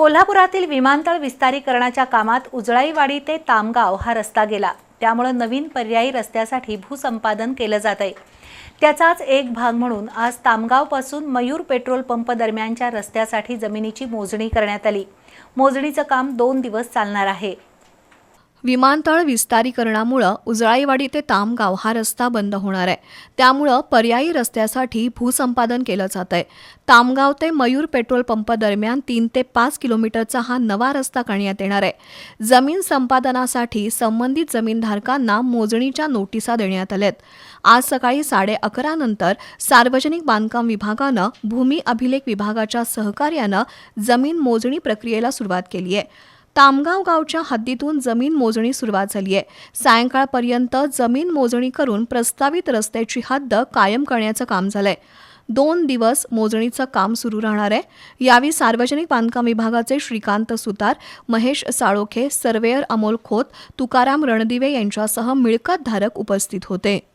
कोल्हापुरातील विमानतळ विस्तारीकरणाच्या कामात उजळाईवाडी ते तामगाव हा रस्ता गेला. त्यामुळे नवीन पर्यायी रस्त्यासाठी भूसंपादन केलं जात आहे त्याचाच एक भाग म्हणून आज तामगावपासून मयूर पेट्रोल पंप दरम्यानच्या रस्त्यासाठी जमिनीची मोजणी करण्यात आली. मोजणीचं काम दोन दिवस चालणार आहे. विमानतळ विस्तारीकरणामुळं उजळाईवाडी ते तामगाव हा रस्ता बंद होणार आहे. त्यामुळं पर्यायी रस्त्यासाठी भूसंपादन केलं जात आहे. तामगाव ते मयूर पेट्रोल पंप दरम्यान तीन ते पाच किलोमीटरचा हा नवा रस्ता करण्यात येणार आहे. जमीन संपादनासाठी संबंधित जमीनधारकांना मोजणीच्या नोटिसा देण्यात आल्यात. आज सकाळी साडे अकरा नंतर सार्वजनिक बांधकाम विभागानं भूमी अभिलेख विभागाच्या सहकार्यानं जमीन मोजणी प्रक्रियेला सुरुवात केली आहे. तामगाव गावच्या हद्दीतून जमीन मोजणी सुरुवात झाली आहे. सायंकाळपर्यंत जमीन मोजणी करून प्रस्तावित रस्त्याची हद्द कायम करण्याचं काम झालंय. दोन दिवस मोजणीचं काम सुरू राहणार आहे. यावेळी सार्वजनिक बांधकाम विभागाचे श्रीकांत सुतार महेश साळोखे सर्वेअर अमोल खोत तुकाराम रणदिवे यांच्यासह मिळकतधारक उपस्थित होते.